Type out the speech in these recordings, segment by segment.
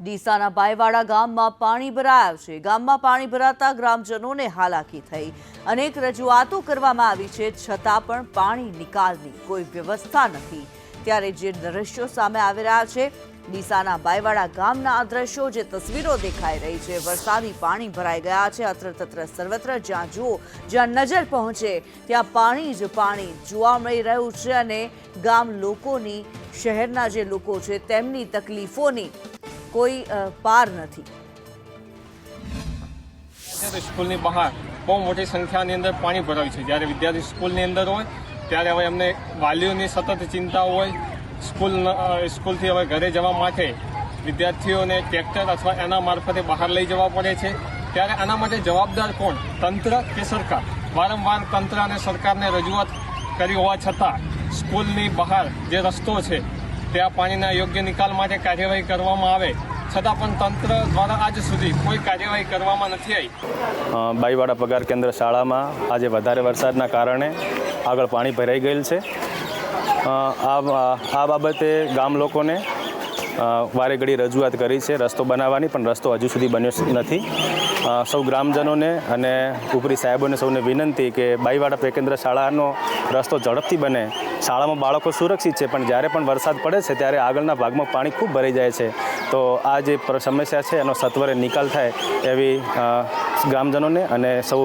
ડીસાના બાયવાડા ગામમાં પાણી ભરાયા છે. ગામમાં પાણી ભરાતા ગ્રામજનોને હાલાકી થઈ. અનેક રજૂઆતો કરવામાં આવી છે, છતાં પણ પાણી નિકાલની કોઈ વ્યવસ્થા નથી. ત્યારે જે દ્રશ્યો સામે આવી રહ્યા છે, ડીસાના બાયવાડા ગામના આ દ્રશ્યો જે તસવીરો દેખાઈ રહી છે, વરસાદી પાણી ભરાઈ ગયા છે અત્ર તત્ર સર્વત્ર જ્યાં જુઓ, જ્યાં નજર પહોંચે, ત્યાં પાણી જ પાણી જોવા મળી રહ્યું છે અને ગામ લોકોની, શહેરના જે લોકો છે, તેમની તકલીફોની કોઈ પાર નથી. સ્કૂલની બહાર બહુ મોટી સંખ્યાની અંદર પાણી ભરાયું છે. જ્યારે વિદ્યાર્થી સ્કૂલની અંદર હોય, ત્યારે હવે એમને વાલીઓની સતત ચિંતા હોય, સ્કૂલ સ્કૂલથી હવે ઘરે જવા માટે વિદ્યાર્થીઓને ટ્રેક્ટર અથવા એના મારફતે બહાર લઈ જવા પડે છે. ત્યારે આના માટે જવાબદાર કોણ? તંત્ર કે સરકાર? વારંવાર તંત્ર અને સરકારને રજૂઆત કરી હોવા છતાં, સ્કૂલની બહાર જે રસ્તો છે ત્યાં પાણીના યોગ્ય નિકાલ માટે કાર્યવાહી કરવામાં આવે, છતાં પણ તંત્ર દ્વારા આજ સુધી કોઈ કાર્યવાહી કરવામાં નથી આવી. બાઈવાડા પગાર કેન્દ્ર શાળામાં આજે વધારે વરસાદના કારણે આગળ પાણી ભરાઈ ગયેલ છે. આ બાબતે ગામ લોકોને વારે ઘડી રજૂઆત કરી છે રસ્તો બનાવવાની, પણ રસ્તો હજુ સુધી બન્યો નથી. સૌ ગ્રામજનોને અને ઉપરી સાહેબોને સૌને વિનંતી કે બાઈવાડા પેકેન્દ્ર શાળાનો રસ્તો ઝડપથી બને. શાળામાં બાળકો સુરક્ષિત છે, પણ જ્યારે પણ વરસાદ પડે છે, ત્યારે આગળના ભાગમાં પાણી ખૂબ ભરાઈ જાય છે. તો આ જે સમસ્યા છે, એનો સત્વરે નિકાલ થાય એવી ગ્રામજનોને અને સૌ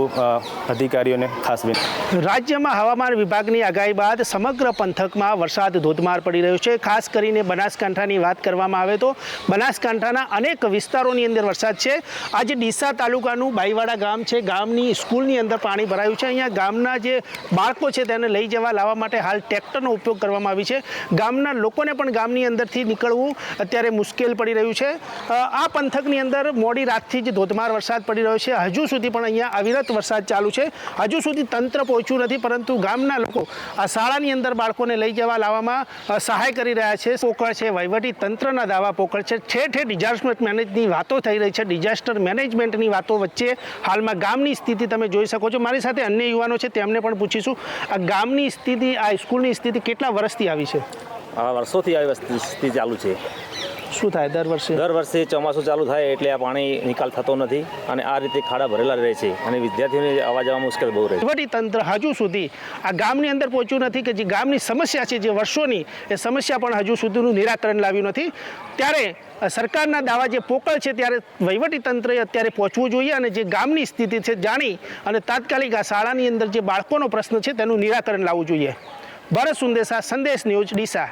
અધિકારીઓને ખાસ વિનંતી રાજ્યમાં હવામાન વિભાગની આગાહી બાદ સમગ્ર પંથકમાં વરસાદ ધોધમાર પડી રહ્યો છે. ખાસ કરીને બનાસકાંઠાની વાત કરવામાં આવે તો બનાસકાંઠાના અનેક વિસ્તારોની અંદર વરસાદ છે. આજે ડીસા તાલુકાનું બાઈવાડા ગામ છે. ગામની સ્કૂલની અંદર પાણી ભરાયું છે. અહીંયા ગામના જે બાળકો છે તેને લઈ જવા લાવવા માટે હાલ ટ્રેક્ટરનો ઉપયોગ કરવામાં આવી છે. ગામના લોકોને પણ ગામની અંદરથી નીકળવું અત્યારે મુશ્કેલ પડી રહ્યું છે. આ પંથકની અંદર મોડી રાતથી જ ધોધમાર વરસાદ પડી રહ્યો છે. હજુ સુધી પણ અહીંયા અવિરત વરસાદ ચાલુ છે. હજુ સુધી તંત્ર પહોંચ્યું નથી, પરંતુ ગામના લોકો આ શાળાની અંદર બાળકોને લઈ જવા લાવવામાં સહાય કરી રહ્યા છે. પોકળ છે, વહીવટી તંત્રના દાવા પોકળ છે. ઠેર ડિઝાસ્ટર મેનેજની વાતો થઈ રહી છે. ડિઝાસ્ટર મેનેજમેન્ટની વાતો વચ્ચે હાલમાં ગામની સ્થિતિ તમે જોઈ શકો છો. મારી સાથે અન્ય યુવાનો છે, તેમને પણ પૂછીશું. આ ગામની સ્થિતિ, આ સ્કૂલની સ્થિતિ કેટલા વર્ષથી આવી છે? વર્ષોથી આ સ્થિતિ ચાલુ છે. શું થાય દર વર્ષે? દર વર્ષે ચોમાસું ચાલુ થાય એટલે આ પાણી નિકાલ થતો નથી અને આ રીતે ખાડા ભરેલા રહે છે અને વિદ્યાર્થીઓને આવવા જવા મુશ્કેલ બહુ રહે છે. વહીવટી તંત્ર હજુ સુધી આ ગામની અંદર પહોંચ્યું નથી કે જે ગામની સમસ્યા છે જે વર્ષોની એ સમસ્યા પણ હજુ સુધીનું નિરાકરણ લાવ્યું નથી. ત્યારે સરકારના દાવા જે પોકળ છે ત્યારે વહીવટી તંત્રએ અત્યારે પહોંચવું જોઈએ અને જે ગામની સ્થિતિ છે જાણી અને તાત્કાલિક આ શાળાની અંદર જે બાળકોનો પ્રશ્ન છે તેનું નિરાકરણ લાવવું જોઈએ. ભરત સુંદેશા સંદેશ ન્યૂઝ ડીસા.